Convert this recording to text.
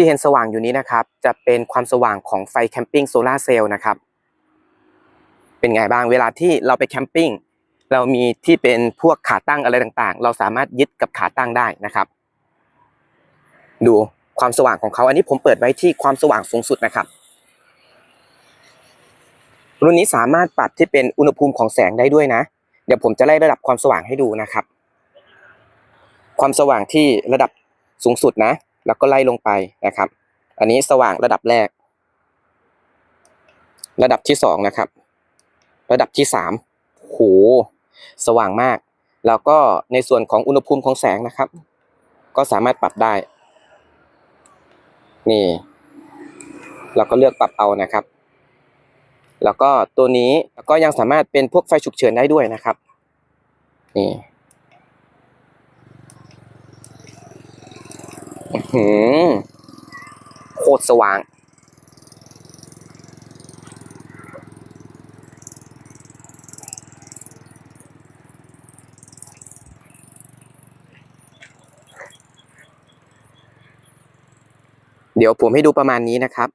ที่เห็นสว่างอยู่นี้นะครับ จะเป็นความสว่างของไฟแคมปิ้งโซลาเซลล์นะครับ เป็นไงบ้างเวลาที่เราไปแคมปิ้งเรามีที่เป็นพวกขาตั้งอะไรต่างๆ เราสามารถยึดกับขาตั้งได้นะครับ ดูความสว่างของเขาอันนี้ผมเปิดไว้ที่ความสว่างสูงสุดนะครับ รุ่นนี้สามารถปรับที่เป็นอุณหภูมิของแสงได้ด้วยนะ เดี๋ยวผมจะไล่ระดับความสว่างให้ดูนะครับ ความสว่างที่ระดับสูงสุดนะ แล้วก็ไล่ลงไปนะครับ อันนี้สว่างระดับแรก ระดับที่สองนะครับ ระดับที่สามโหสว่างมาก แล้วก็ในส่วนของอุณหภูมิของแสงนะครับ ก็สามารถปรับได้ นี่ เราก็เลือกปรับเอานะครับ แล้วก็ตัวนี้ก็ยังสามารถเป็นพวกไฟฉุกเฉินได้ด้วยนะครับ นี่อื้อหือ โคตรสว่าง เดี๋ยวผมให้ดูประมาณนี้นะครับ